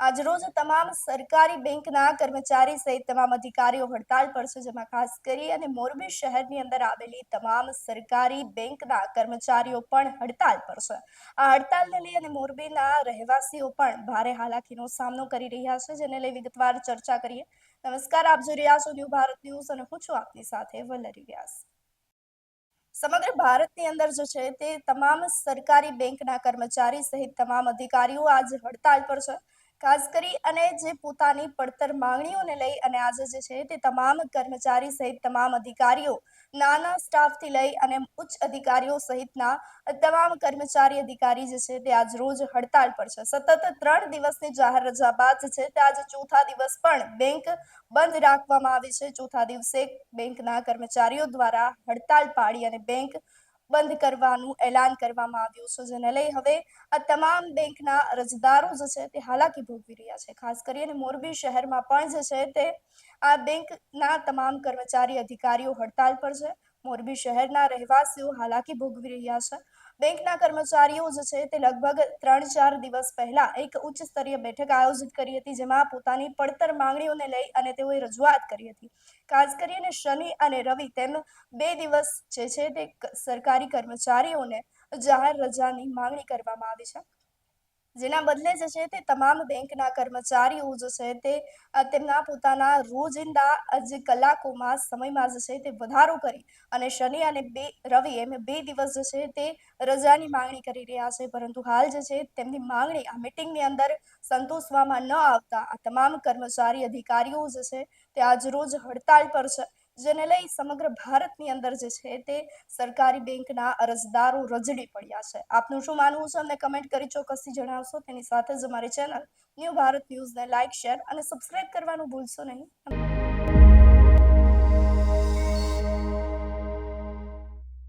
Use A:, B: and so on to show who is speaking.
A: આજરોજ તમામ સરકારી બેંકના કર્મચારી સહિત તમામ અધિકારીઓ હડતાલ પર છે, જેમાં ખાસ કરી અને મોરબી શહેરની અંદર આવેલી તમામ સરકારી બેંકના કર્મચારીઓ પણ હડતાલ પર છે. આ હડતાલને લઈ અને મોરબીના રહેવાસીઓ પણ ભારે હાલાકીનો સામનો કરી રહ્યા છે, જેને લઈ વિગતવાર ચર્ચા કરીએ. નમસ્કાર, આપ જોઈ રહ્યા છો ન્યૂ ભારત ન્યૂઝ અને હું છું આપની સાથે વલ્લરી વ્યાસ. સમગ્ર ભારતની અંદર જે છે, તે તમામ સરકારી બેંકના કર્મચારી સહિત તમામ અધિકારીઓ આજ હડતાલ પર છે. ખાસ કરી અને જે પોતાની પડતર માંગણીઓને લઈ અને આજે જે છે તે તમામ કર્મચારી સહિત તમામ અધિકારીઓ, નાના સ્ટાફથી લઈ અને ઉચ્ચ અધિકારીઓ સહિતના તમામ કર્મચારી અધિકારી જે છે તે આજ રોજ હડતાળ પર છે. સતત ત્રણ દિવસની જાહેર રજા બાદ છે તે આજે ચોથા દિવસ પણ બેંક બંધ રાખવામાં આવી છે. ચોથા દિવસે બેંકના કર્મચારીઓ દ્વારા હડતાળ પાડી અને બેંક બંધ કરવાનું એલાન કરવામાં આવ્યું છે. જેને લઈ હવે આ તમામ બેંકના અરજદારો જે છે તે હાલાકી ભોગવી રહ્યા છે. ખાસ કરીને મોરબી શહેરમાં પણ જે છે તે આ બેંકના તમામ કર્મચારી અધિકારીઓ હડતાલ પર છે. મોરબી શહેરના રહેવાસીઓ હાલાકી ભોગવી રહ્યા છે. બેંકના કર્મચારીઓ જે છે તે લગભગ ત્રણ ચાર દિવસ પહેલા એક ઉચ્ચ સ્તરીય બેઠક આયોજિત કરી હતી, જેમાં પોતાની પડતર માંગણીઓને લઈ અને તેઓએ રજૂઆત કરી હતી. ખાસ કરીને શનિ અને રવિ તેમ બે દિવસ જે છે તે સરકારી કર્મચારીઓને જાહેર રજાની માંગણી કરવામાં આવી છે. જેના બદલે જે છે તે તમામ બેંકના કર્મચારીઓ જે છે તે તેમના પોતાના રોજિંદા જે કલાકોમાં સમયમાં જે છે તે વધારો કરી અને શનિ અને બે, રવિ એમ બે દિવસ જે છે તે રજાની માંગણી કરી રહ્યા છે. પરંતુ હાલ જે છે તેમની માંગણી આ મિટિંગની અંદર સંતોષવામાં ન આવતા આ તમામ કર્મચારી અધિકારીઓ જે છે તે આજ રોજ હડતાલ પર છે. જેને લઈ સમગ્ર ભારતની અંદર જે છે તે સરકારી બેંકના અરજદારો રજડી પડ્યા છે. આપનું શું માનવું છે? અમને કમેન્ટ કરી ચોક્કસથી જણાવશો. તેની સાથે જ અમારી ચેનલ ન્યૂ ભારત ન્યૂઝને લાઇક શેર અને સબસ્ક્રાઇબ કરવાનું ભૂલશો નહીં.